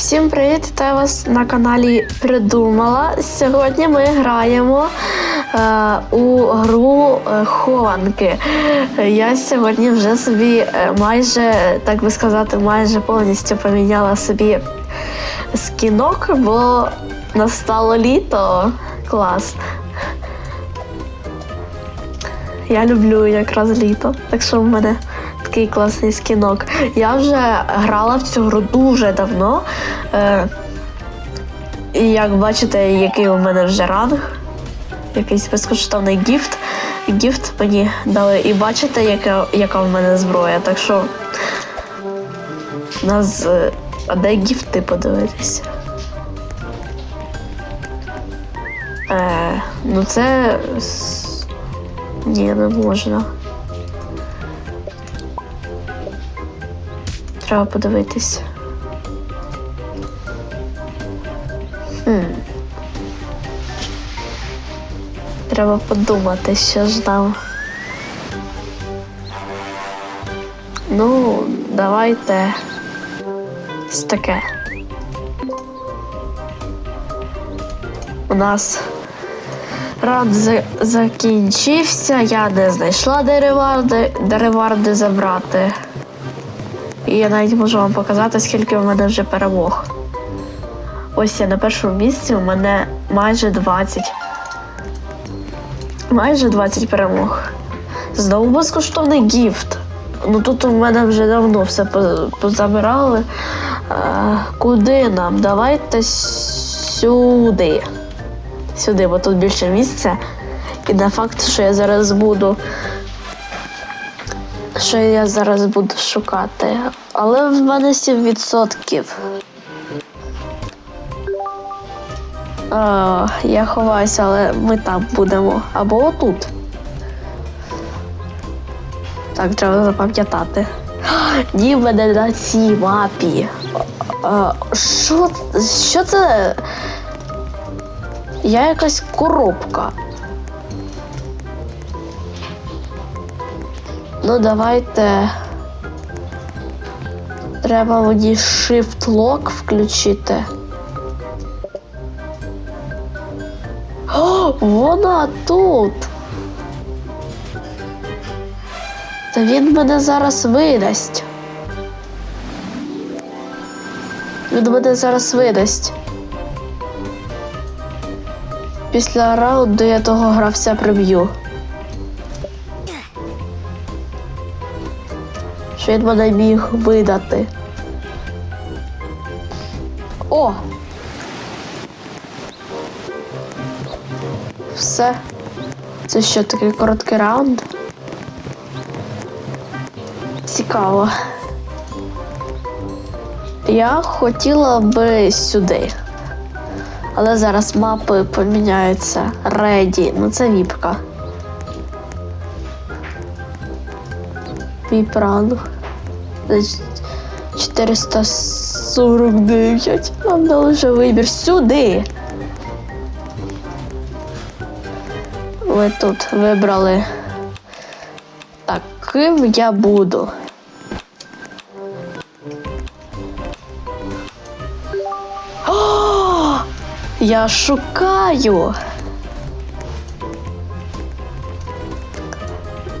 Всім привіт! Вітаю вас на каналі Придумала. Сьогодні ми граємо е, у гру е, Хованки. Я сьогодні вже собі е, майже, так би сказати, майже повністю поміняла собі скінок, бо настало літо. Клас. Я люблю якраз літо, так що в мене такий класний скінок. Я вже грала в цю гру дуже давно. Е, і як бачите, який у мене вже ранг, якийсь безкоштовний гіфт. Гіфт мені дали. І бачите, яка, яка в мене зброя. Так що нас. е, А де гіфти подивитися? Е, ну це. Ні, не можна. Треба подивитись. Хм. Треба подумати, що ж там. Ну, давайте ось таке. У нас раунд за- закінчився, я не знайшла дереварди, дереварди забрати. І я навіть можу вам показати, скільки у мене вже перемог. Ось я на першому місці, у мене майже 20. Майже 20 перемог. Знову безкоштовний гіфт. Ну тут у мене вже давно все по- позабирали. А, куди нам? Давайте сюди. Сюди, бо тут більше місця. І на факт, що я зараз буду що я зараз буду шукати. Але в мене 7%. А, я ховаюся, але ми там будемо. Або отут. Так, треба запам'ятати. Ні, мене на цій мапі. А, Що, що це? Я якась коробка. Ну, давайте. Треба мені Shift Lock включити. О, вона тут. Та він мене зараз видасть. Він мене зараз видасть. Після раунду я того гравця приб'ю. Він мене міг видати. О! Все. Це що такий короткий раунд? Цікаво. Я хотіла би сюди. Але зараз мапи поміняються. Реді. Ну це віпка. Віпранг. 449. Нам дали вже вибір сюди. Ви тут вибрали. Так, ким я буду? О! Я шукаю.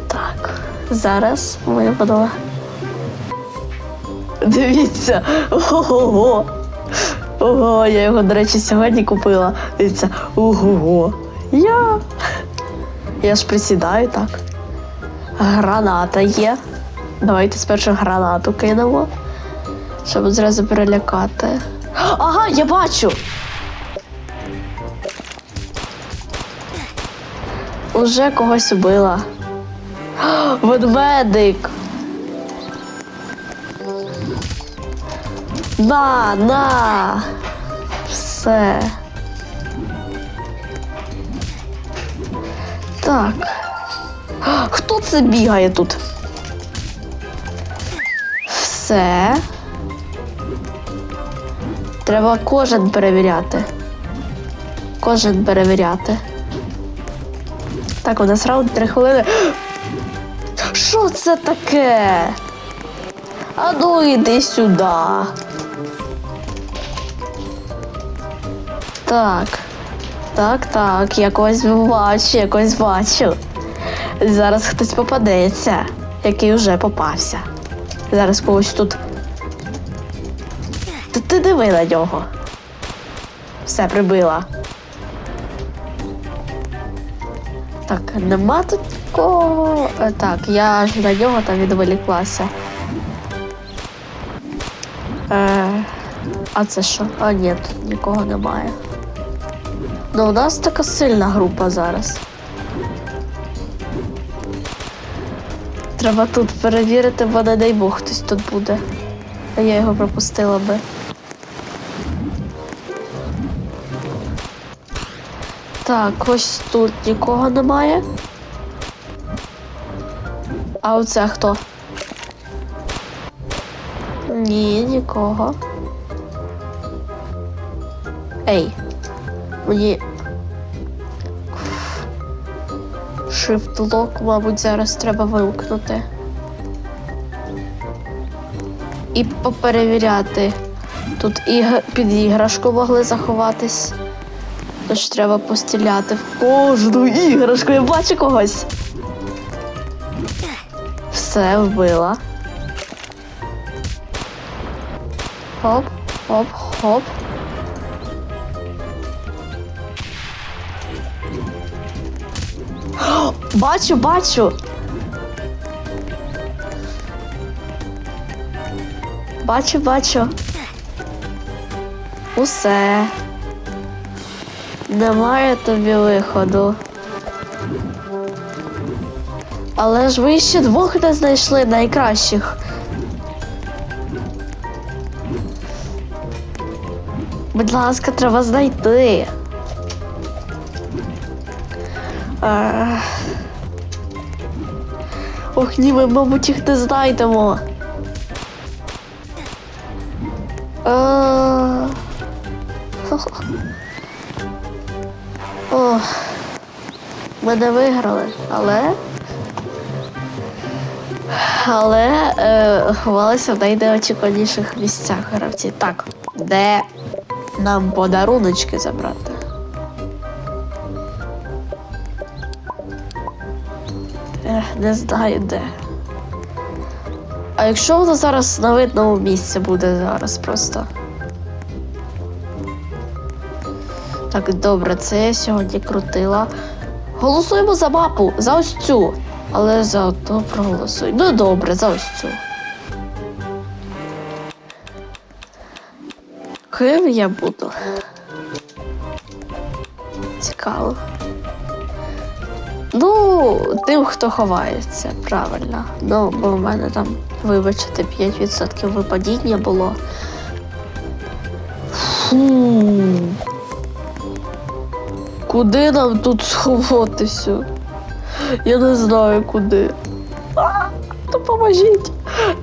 Так, зараз ми будемо. Дивіться. Ого. Ого, я його, до речі, сьогодні купила. Дивіться. Ого. Я. Я ж присідаю так. Граната є. Давайте спершу гранату кинемо, щоб зразу перелякати. Ага, я бачу. Уже когось убила. Ведмедик. На, на. Все. Так. Хто це бігає тут? Все. Треба кожен перевіряти. Кожен перевіряти. Так, у нас раунд 3 хвилини. Що це таке? А ну іди сюди. Так. Так, так, якось бачу, якось бачу. Зараз хтось попадеться, який вже попався. Зараз когось тут. Та ти диви на нього. Все прибила. Так, нема тут кого. Е, Так, я ж на нього там відволіклася. Е, а це що? А ні, тут нікого немає. Ну, у нас така сильна група зараз. Треба тут перевірити, бо не дай Бог хтось тут буде. А я його пропустила би. Так, ось тут нікого немає. А оце хто? Ні, нікого. Ей. Мені. Shift лок, мабуть, зараз треба вимкнути. І поперевіряти. Тут іг... під іграшку могли заховатись. Тож треба постріляти в кожну іграшку. Я бачу когось. Все вбила. Хоп, хоп, хоп. Бачу, бачу. Бачу, бачу. Усе. Немає тобі виходу. Але ж ви ще двох не знайшли найкращих. Будь ласка, треба знайти. А... Ох, ні, ми, мабуть, їх не знайдемо. А... Ох, ми не виграли, але. Але е, ховалися в найнеочікуваніших місцях гравці. Так, де нам подаруночки забрати? Не знаю де. А якщо воно зараз на видному місці буде зараз просто. Так, добре, це я сьогодні крутила. Голосуємо за мапу, за ось цю. Але за то проголосуй. Ну добре, за ось цю. Ким я буду? Цікаво. Ну, тим, хто ховається, правильно. Ну, бо в мене там, вибачте, 5% випадіння було. Фу. Куди нам тут сховатися? Я не знаю куди. А, допоможіть!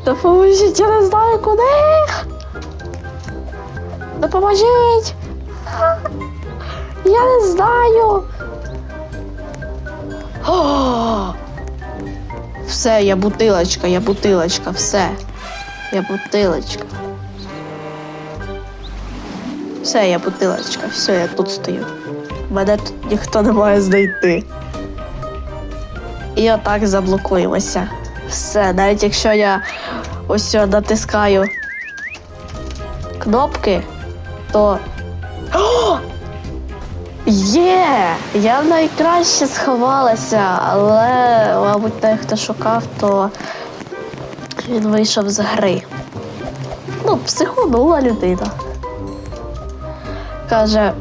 Допоможіть, я не знаю куди. Допоможіть! Я не знаю. О! Все, я бутилочка, я бутилочка, все. Я бутилочка. Все, я бутилочка, все, я тут стою. Мене тут ніхто не має знайти. І отак заблокуємося. Все, навіть якщо я ось натискаю кнопки, то. Є! Я найкраще сховалася, але, мабуть, той, хто шукав, то він вийшов з гри. Ну, психонула людина. Каже.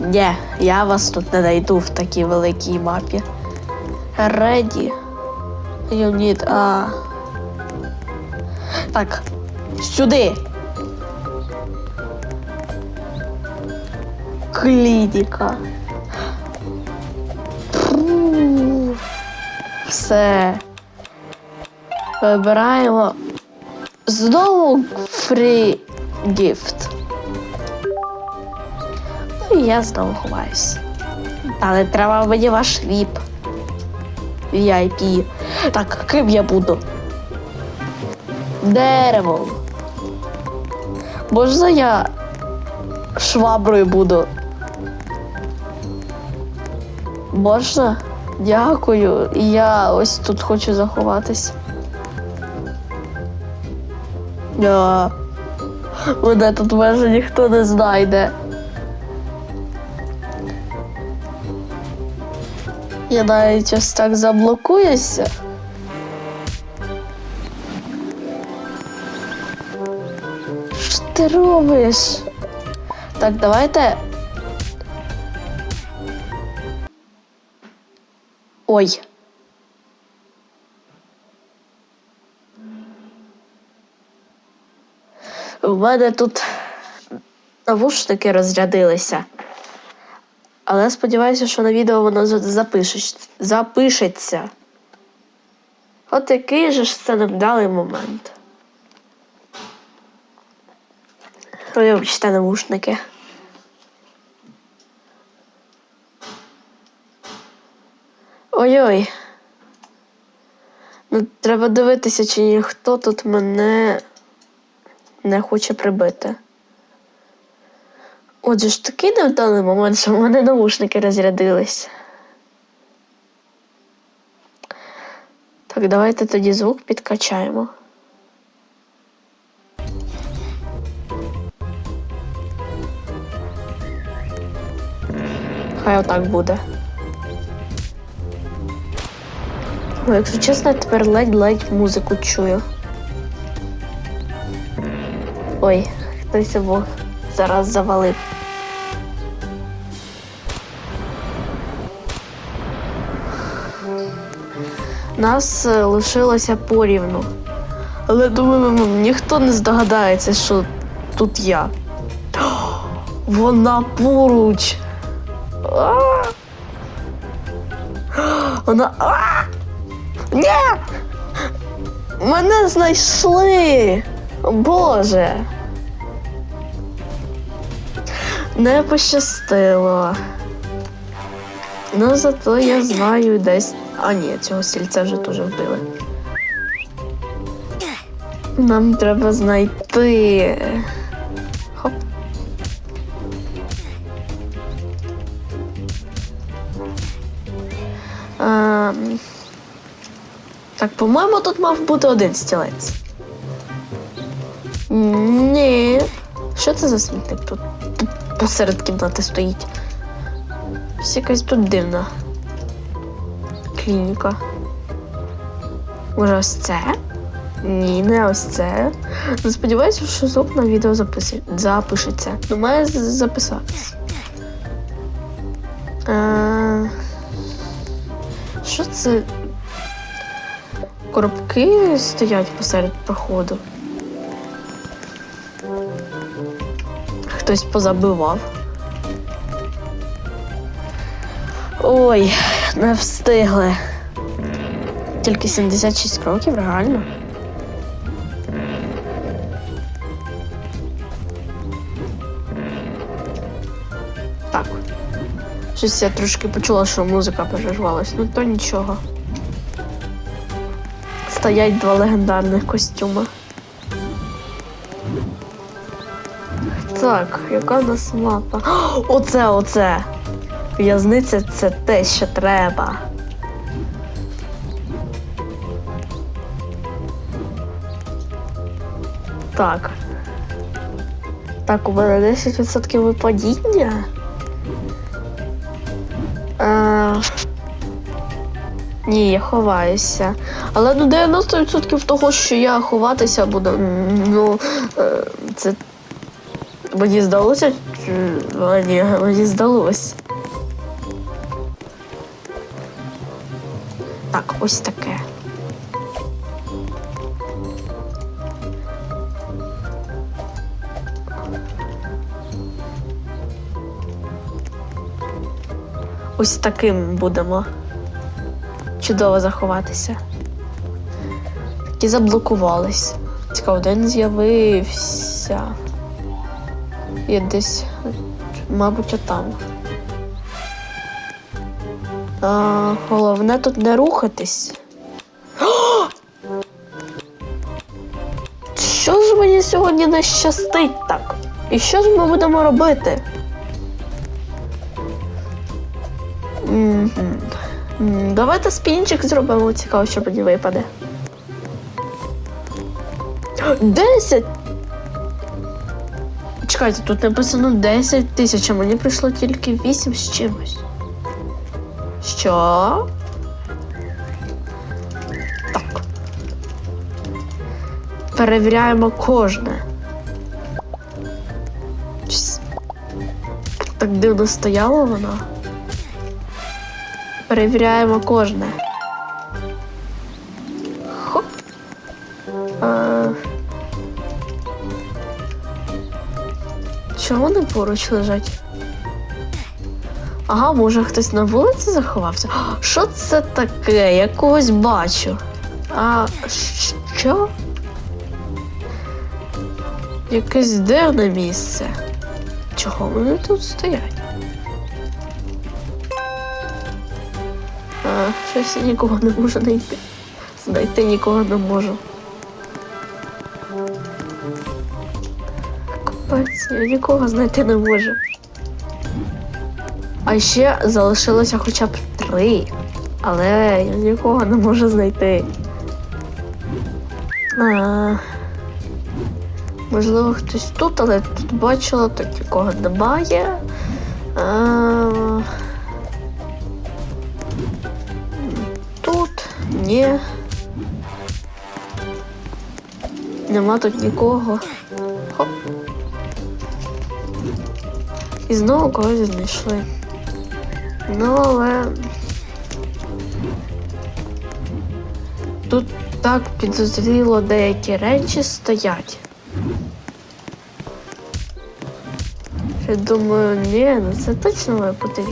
Ні, я вас тут не знайду в такій великій мапі. Ready. You need a... Так. Сюди. Клініка. Все. Вибираємо. Знову free gift. Ну і я знову ховаюсь. Але треба мені ваш віп. VIP. Так, ким я буду? Деревом. Можна я шваброю буду. Можна? Дякую. І я ось тут хочу заховатись. Да. Мене тут майже ніхто не знайде. Я навіть ось так заблокуюся. Що ти робиш? Так, давайте. Ой. У мене тут навушники розрядилися. Але сподіваюся, що на відео воно за- запишеться. От який же ж це невдалий момент. Вибачте навушники. Ой-ой. Ну, треба дивитися, чи ніхто тут мене не хоче прибити. Отже ж такий невдалий момент, що в мене навушники розрядились. Так, давайте тоді звук підкачаємо. Хай отак буде. Ну, якщо чесно, я тепер ледь-ледь музику чую. Ой, хтось його зараз завалив. Нас е, лишилося порівну. Але думаю, м, ніхто не здогадається, що тут я. Вона поруч. Вона. Ні! Мене знайшли! Боже. Не пощастило. Ну, зато я знаю десь. А ні, цього сільця вже теж вбили. Нам треба знайти. Так, по-моєму, тут мав бути один стілець. Ні. Що це за смітник тут? Тут посеред кімнати стоїть. Щось якась тут дивна. Клініка. Може, ось це? Ні, не ось це. Ну, сподіваюся, що звук на відео записи... запишеться. Ну, має записатись. А... Що це? Коробки стоять посеред проходу. Хтось позабивав. Ой, не встигли. Тільки 76 кроків, реально. Так. Щось я трошки почула, що музика перервалась, ну то нічого. Стоять два легендарних костюми. Так, яка в нас мапа? Оце, оце! В'язниця це те, що треба. Так. Так, у мене 10% випадіння. Ні, я ховаюся. Але ну 90% того, що я ховатися буду, ну е, це мені здалося. Ні, мені здалось. Так, ось таке. Ось таким будемо чудово заховатися. І заблокувались. Цікаво, один з'явився. Я десь, мабуть, отам. А, головне тут не рухатись. Що ж мені сьогодні не щастить так? І що ж ми будемо робити? Мгм. Давайте спінчик зробимо, цікаво, що мені випаде. Десять! Чекайте, тут написано 10 тисяч, а мені прийшло тільки 8 з чимось. Що? Так. Перевіряємо кожне. Так дивно стояла вона. Перевіряємо кожне. Хоп. А... Чого вони поруч лежать? Ага, може хтось на вулиці заховався? Що це таке? Я когось бачу. А що? Якесь дивне місце. Чого вони тут стоять? Щось я нікого не можу знайти. Знайти нікого не можу. Капець, я нікого знайти не можу. А ще залишилося хоча б три. Але я нікого не можу знайти. А, можливо, хтось тут, але тут бачила, так нікого немає. А, ні. Нема тут нікого. Хоп. І знову когось знайшли. Ну, але. Тут так підозріло деякі речі стоять. Я думаю, ні, ну це точно має бути.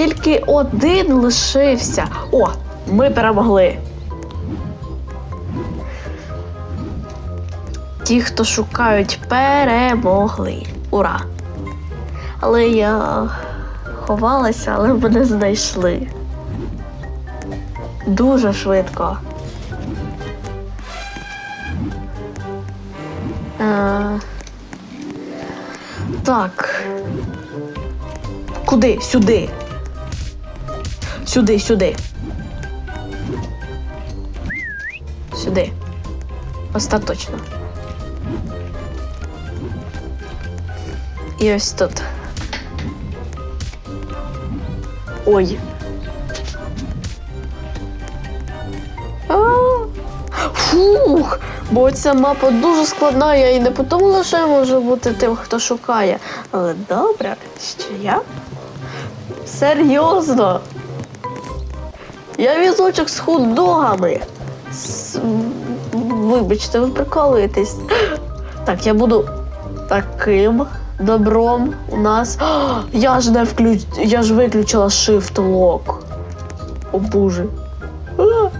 Тільки один лишився. О, ми перемогли. Ті, хто шукають, перемогли. Ура! Але я ховалася, але мене знайшли. Дуже швидко. Е, так. Куди? Сюди. Сюди, сюди. Сюди. Остаточно. І ось тут. Ой. Фух, бо ця мапа дуже складна, я і не подумала, що я можу бути тим, хто шукає. Але добре, що я? Серйозно. Я візочок з хот-догами. Вибачте, ви приколуєтесь. Так, я буду таким добром у нас. Я ж не включ... Я ж виключила shift lock. О боже.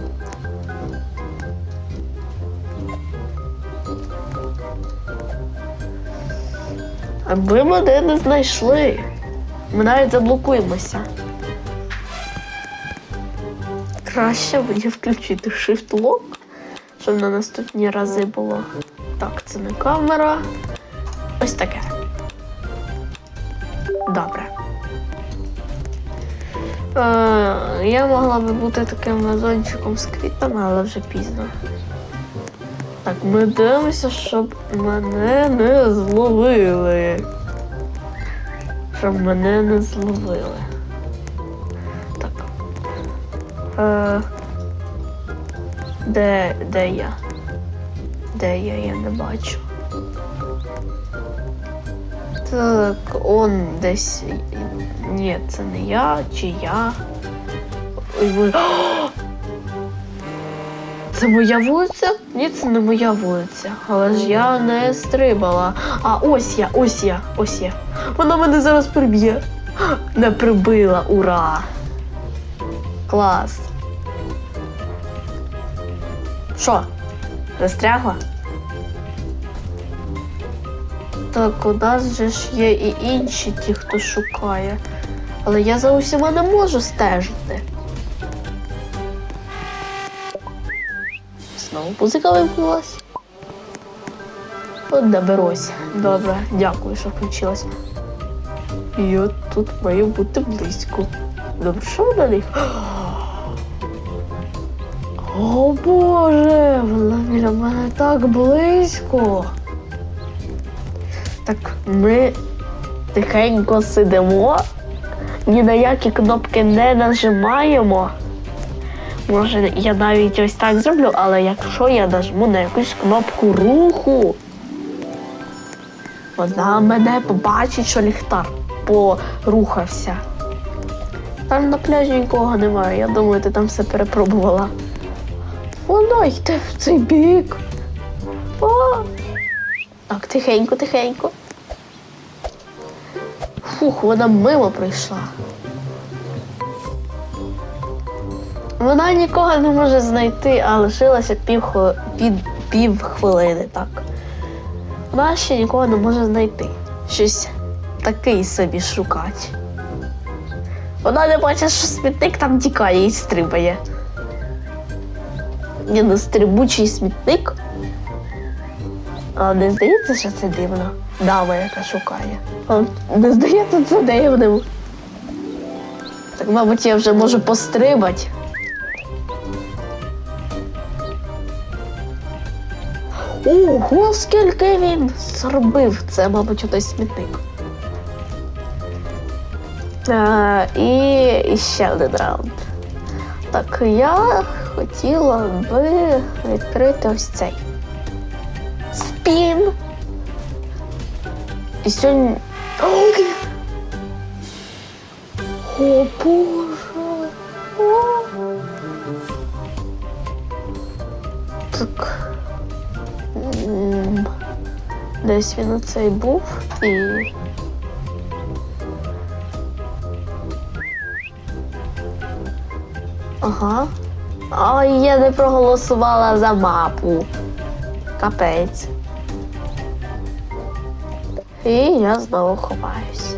Аби мене не знайшли. Ми навіть заблокуємося. Краще мені включити shift lock, щоб на наступні рази було. Так, це не камера. Ось таке. Добре. Е, я могла би бути таким вазончиком з квітами, але вже пізно. Так, ми дивимося, щоб мене не зловили. Щоб мене не зловили. Е, де, де я? Де я? Я не бачу. Так, он десь. Ні, це не я, чи я. Ой. Це моя вулиця? Ні, це не моя вулиця. Але ж я не стрибала. А ось я, ось я, ось я. Вона мене зараз приб'є. Не прибила, ура! Клас. Що? Застрягла? Так, у нас же ж є і інші ті, хто шукає. Але я за усіма не можу стежити. Знову музика вимкнулась. От доберусь. Добре, дякую, що включилась. Я тут маю бути близько. Добре, що вона не. О Боже, вона біля мене так близько. Так ми тихенько сидимо, ні на які кнопки не нажимаємо. Може, я навіть ось так зроблю, але якщо я нажму на якусь кнопку руху, вона мене побачить, що ліхтар порухався. Там на пляжі нікого немає. Я думаю, ти там все перепробувала. Вона йде в цей бік. О! Так, тихенько, тихенько. Фух, вона мимо прийшла. Вона нікого не може знайти, а лишилася пів, під пів хвилини, так. Вона ще нікого не може знайти. Щось такий собі шукать. Вона не бачить, що смітник там тікає і стрибає. Ні, ну смітник. А не здається, що це дивно. Дама, яка шукає. А не здається це дивним. Так, мабуть, я вже можу пострибати. Ого, скільки він зробив. Це, мабуть, той смітник. А, і ще один раунд. Так, я хотіла би відкрити ось цей. Спін. І сьогодні. О, Боже. О. Так. Десь він оцей був і. Ага. Ой, я не проголосувала за мапу. Капець. І я знову ховаюсь.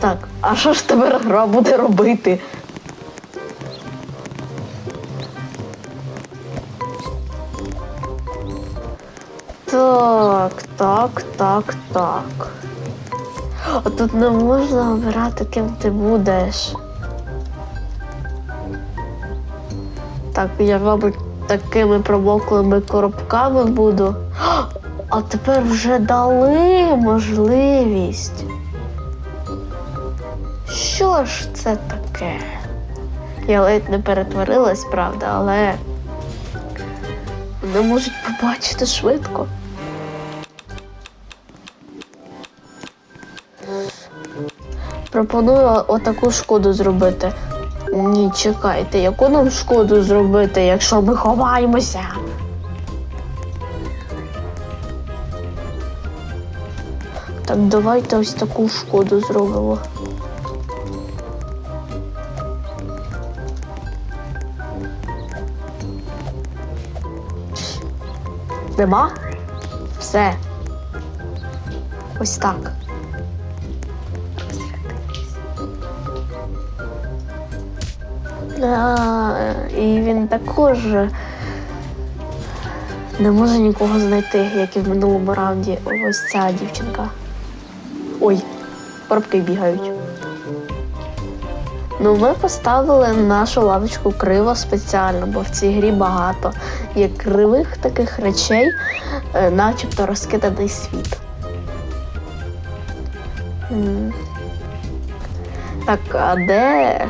Так, а що ж тепер гра буде робити? Так, так, так, так. А тут не можна обирати, ким ти будеш. Так, я, мабуть, такими промоклими коробками буду. А тепер вже дали можливість. Що ж це таке? Я ледь не перетворилась, правда, але не можуть побачити швидко. Пропоную отаку шкоду зробити. Ні, чекайте, яку нам шкоду зробити, якщо ми ховаємося? Так, давайте ось таку шкоду зробимо. Нема? Все. Ось так. І він також не може нікого знайти, як і в минулому раунді. Ось ця дівчинка. Ой, коробки бігають. Ну, ми поставили нашу лавочку криво спеціально, бо в цій грі багато є кривих таких речей, е, начебто розкиданий світ. Так, а де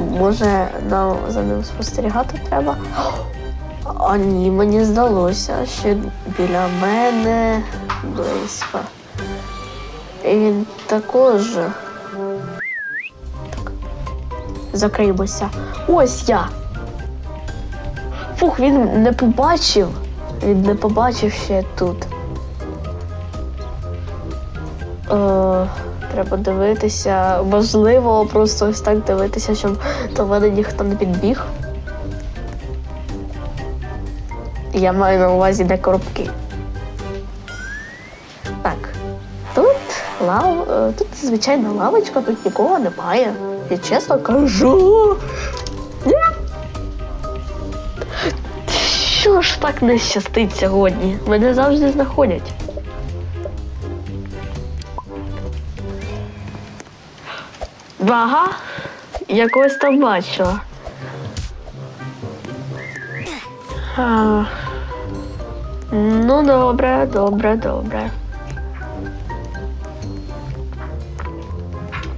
Може, нам за ним спостерігати треба? А ні, мені здалося, що біля мене близько. І він також. Так. Закриємося. Ось я. Фух, він не побачив. Він не побачив, я тут. Е, треба дивитися. Важливо просто ось так дивитися, щоб до мене ніхто не підбіг. Я маю на увазі де коробки. Так. Тут лав... е, тут звичайна лавочка, тут нікого немає. Я чесно кажу. Що ж так не щастить сьогодні? Мене завжди знаходять. Ага, якось там бачила. А, ну, добре, добре, добре.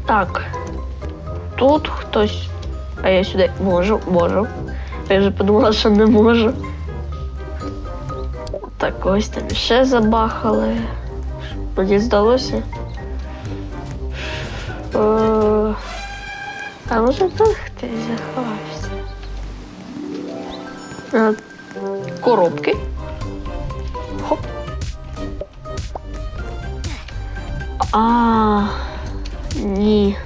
Так. Тут хтось. А я сюди можу, можу. Я вже подумала, що не можу. Так, ось там ще забахали. Мені здалося. Е, А може тут хтось заховався? Е, Коробки. Хоп. А, ні.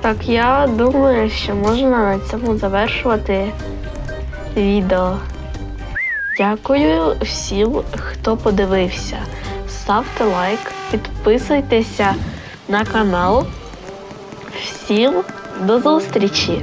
Так, я думаю, що можна на цьому завершувати відео. Дякую всім, хто подивився. Ставте лайк, підписуйтеся на канал. Всім до зустрічі!